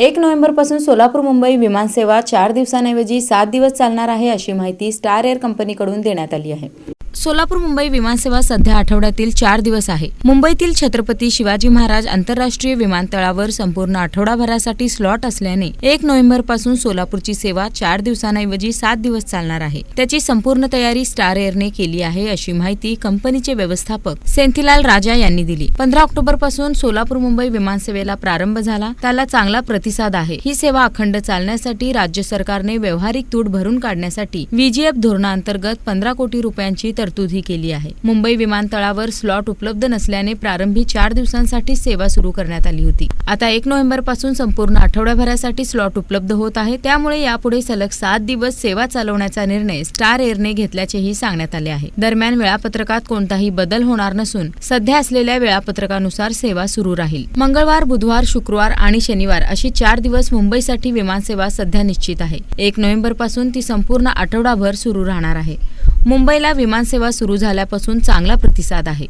एक नोव्हेंबरपासून सोलापूर मुंबई विमानसेवा चार दिवसांऐवजी सात दिवस चालणार आहे अशी माहिती स्टार एअर कंपनीकडून देण्यात आली आहे. सोलापूर मुंबई विमानसेवा सध्या आठवड्यातील चार दिवस आहे. मुंबईतील छत्रपती शिवाजी महाराज आंतरराष्ट्रीय विमानतळावर संपूर्ण आठवडाभरासाठी स्लॉट असल्याने एक नोव्हेंबरपासून सोलापूरची सेवा चार दिवसांऐवजी सात दिवस चालणार आहे. त्याची संपूर्ण तयारी स्टार एअरने केली आहे अशी माहिती कंपनीचे व्यवस्थापक सेंथिलाल राजा यांनी दिली. पंधरा ऑक्टोबरपासून सोलापूर मुंबई विमानसेवेला प्रारंभ झाला. त्याला चांगला प्रतिसाद आहे. ही सेवा अखंड चालण्यासाठी राज्य सरकारने व्यवहारिक तूट भरून काढण्यासाठी व्हीजीएफ धोरणाअंतर्गत पंधरा कोटी रुपयांची तर तरतूदही केली आहे. मुंबई विमानतळावर स्लॉट उपलब्ध नसल्याने प्रारंभी चार दिवसांसाठी सेवा सुरू करण्यात आली होती. आता एक नोव्हेंबरपासून संपूर्ण आठवड्याभरासाठी स्लॉट उपलब्ध होत आहे. त्यामुळे यापुढे सलग सात दिवस सेवा चालवण्याचा निर्णय स्टार एअरने घेतल्याचेही सांगण्यात आले आहे. दरम्यान वेळापत्रकात कोणताही बदल होणार नसून सध्या असलेल्या वेळापत्रकानुसार सेवा सुरू राहील. मंगळवार बुधवार शुक्रवार आणि शनिवार अशी चार दिवस मुंबईसाठी विमानसेवा सध्या निश्चित आहे. एक नोव्हेंबरपासून ती संपूर्ण आठवडाभर सुरू राहणार आहे. मुंबईला विमानसेवा सुरू झाल्यापासून चांगला प्रतिसाद आहे.